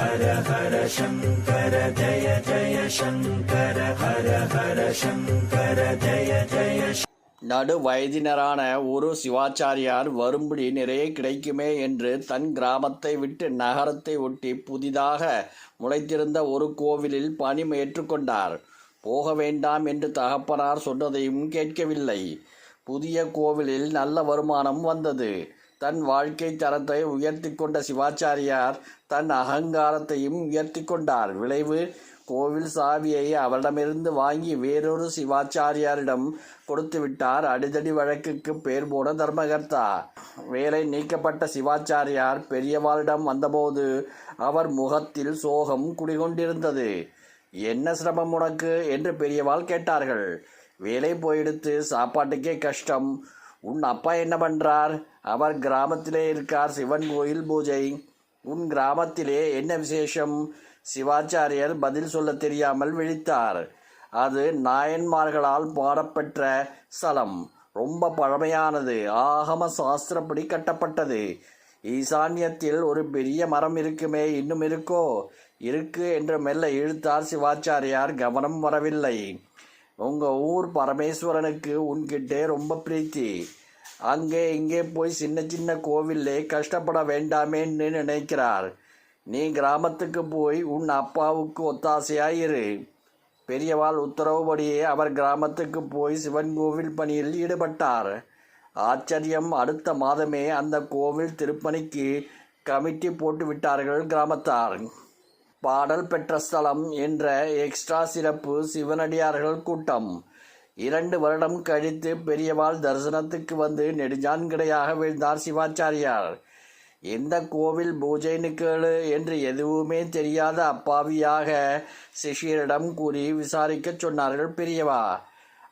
ஹர ஹர சங்கர ஜய ஜய சங்கர ஹர ஹர சங்கர ஜய ஜய நடு வயதினரான ஒரு சிவாச்சாரியார் வரும்படி நிறைய கிடைக்குமே என்று தன் கிராமத்தை விட்டு நகரத்தை ஒட்டி புதிதாக முளைத்திருந்த ஒரு கோவிலில் பணி ஏற்றுக்கொண்டார். போக வேண்டாம் என்று தகப்பனார் சொன்னதையும் கேட்கவில்லை. புதிய கோவிலில் நல்ல வருமானம் வந்தது. தன் வாழ்க்கை தரத்தை உயர்த்தி கொண்ட சிவாச்சாரியார் தன் அகங்காரத்தையும் உயர்த்தி கொண்டார். விளைவு கோவில் சாவியை அவரிடமிருந்து வாங்கி வேறொரு சிவாச்சாரியாரிடம் கொடுத்து விட்டார். அடிதடி வழக்குக்கு பேர் போன தர்மகர்த்தா. வேலை நீக்கப்பட்ட சிவாச்சாரியார் பெரியவாளிடம் வந்தபோது அவர் முகத்தில் சோகம் குடிகொண்டிருந்தது. என்ன சிரமம் உனக்கு? என்று பெரியவாள் கேட்டார்கள். வேலை போயிடுத்து சாப்பாட்டுக்கே கஷ்டம். உன் அப்பா என்ன பண்றார்? அவர் கிராமத்திலே இருக்கார் சிவன் கோயில் பூஜை. உன் கிராமத்திலே என்ன விசேஷம்? சிவாச்சாரியர் பதில் சொல்ல தெரியாமல் விழித்தார். அது நாயன்மார்களால் பாடப்பெற்ற ஸ்தலம் ரொம்ப பழமையானது. ஆகம சாஸ்திரப்படி கட்டப்பட்டது. ஈசான்யத்தில் ஒரு பெரிய மரம் இருக்குமே இன்னும் இருக்கோ? இருக்கு என்று மெல்ல இழுத்தார் சிவாச்சாரியார். கவனம் வரவில்லை. உங்கள் ஊர் பரமேஸ்வரனுக்கு உன்கிட்டே ரொம்ப பிரீத்தி. அங்கே இங்கே போய் சின்ன சின்ன கோவிலே கஷ்டப்பட வேண்டாமேன்னு நினைக்கிறார். நீ கிராமத்துக்கு போய் உன் அப்பாவுக்கு ஒத்தாசையாயிரு பெரியவாள் உத்தரவுபடியே அவர் கிராமத்துக்கு போய் சிவன் கோவில் பணியில் ஈடுபட்டார். ஆச்சரியம் அடுத்த மாதமே அந்த கோவில் திருப்பணிக்கு கமிட்டி போட்டு விட்டார்கள் கிராமத்தார். பாடல் பெற்ற ஸ்தலம் என்ற எக்ஸ்ட்ரா சிறப்பு சிவனடியார்கள் கூட்டம். இரண்டு வருடம் கழித்து பெரியவாள் தரிசனத்துக்கு வந்து நெடுஞ்சான்கிடையாக விழுந்தார் சிவாச்சாரியார். எந்த கோவில் பூஜை கேளு என்று எதுவுமே தெரியாத அப்பாவியாக சிஷியரிடம் கூறி விசாரிக்கச் சொன்னார்கள் பெரியவா.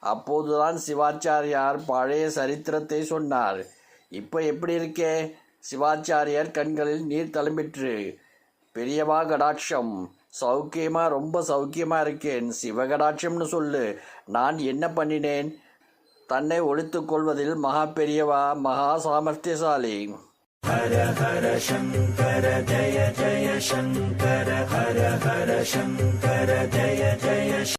அப்போதுதான் சிவாச்சாரியார் பழைய சரித்திரத்தை சொன்னார். இப்போ எப்படி இருக்கே? சிவாச்சாரியார் கண்களில் நீர் தழும்பிற்று. பெரியவா கடாட்சம் சௌக்கியமா ரொம்ப சௌக்கியமா இருக்கேன். சிவகடாட்சம்னு சொல்லு. நான் என்ன பண்ணினேன்? தன்னை ஒழித்துக் கொள்வதில் மகா பெரியவா மகா சாமர்த்தியசாலி. ஹர ஹர சங்கர ஜய ஜய சங்கர ஹர ஹர சங்கர ஜய ஜய